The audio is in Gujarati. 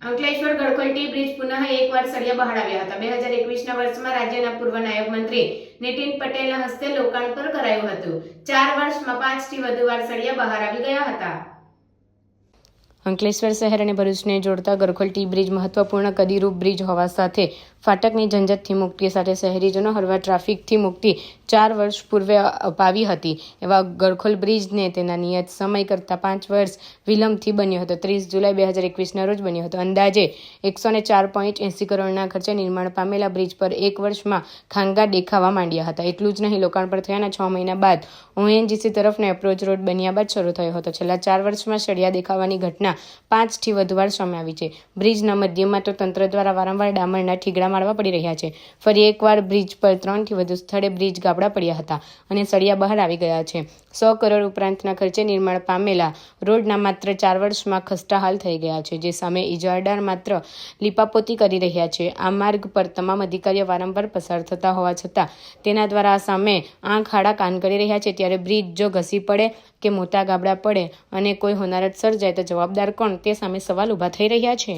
અંકલેશ્વર ગળકોલટી બ્રિજ પુનઃ એકવાર સળિયા બહાર આવ્યા હતા. બે હજાર એકવીસના વર્ષમાં રાજ્યના પૂર્વ નાયબ મંત્રી નીતિન પટેલના હસ્તે લોકાર્પણ કરાયું હતું. ચાર વર્ષમાં પાંચથી વધુ વાર સળિયા બહાર આવી ગયા હતા. અંકલેશ્વર શહેર અને ભરૂચને જોડતા ગરખોલ ટી બ્રિજ મહત્વપૂર્ણ કદીરૂપ બ્રિજ હોવા સાથે ફાટકની ઝંઝટથી મુક્તિ સાથે શહેરીજનો હળવા ટ્રાફિકથી મુક્તિ ચાર વર્ષ પૂર્વે અપાવી હતી. એવા ગરખોલ બ્રિજને તેના નિયત સમય કરતાં પાંચ વર્ષ વિલંબથી બન્યો હતો. ત્રીસ જુલાઈ બે હજાર એકવીસના રોજ બન્યો હતો. અંદાજે એકસો ને ચાર પોઈન્ટ એંસી કરોડના ખર્ચે નિર્માણ પામેલા બ્રિજ પર એક વર્ષમાં ખાંગા દેખાવા માંડ્યા હતા. એટલું જ નહીં, લોકાર્પણ થયાના છ મહિના બાદ ઓએનજીસી તરફનો એપ્રોચ રોડ બન્યા બાદ શરૂ થયો હતો. છેલ્લા ચાર વર્ષમાં સળિયા દેખાવાની ઘટના પાંચથી વધુ વાર સામે આવી છે. બ્રિજના મધ્યમાં તો તંત્ર દ્વારા વારંવાર ડામરના ઠીગડા મારવા પડી રહ્યા છે. ફરી એકવાર બ્રિજ પર ત્રણથી વધુ સ્થળે બ્રિજ ગાબડા પડ્યા હતા અને સળિયા બહાર આવી ગયા છે. સો કરોડ ઉપરાંતના ખર્ચે નિર્માણ પામેલા રોડના માત્ર ચાર વર્ષમાં ખસ્તા હાલ થઈ ગયા છે, જે સામે ઇજારદાર માત્ર લીપાપોતી કરી રહ્યા છે. આ માર્ગ પર તમામ અધિકારીઓ વારંવાર પસાર થતા હોવા છતાં તેના દ્વારા આ સામે આંખ આડા કાન કરી રહ્યા છે. ત્યારે બ્રિજ જો ઘસી પડે કે મોટા ગાબડા પડે અને કોઈ હોનારત સર્જાય તો જવાબદાર કોણ તે સામે સવાલ ઊભા થઈ રહ્યા છે.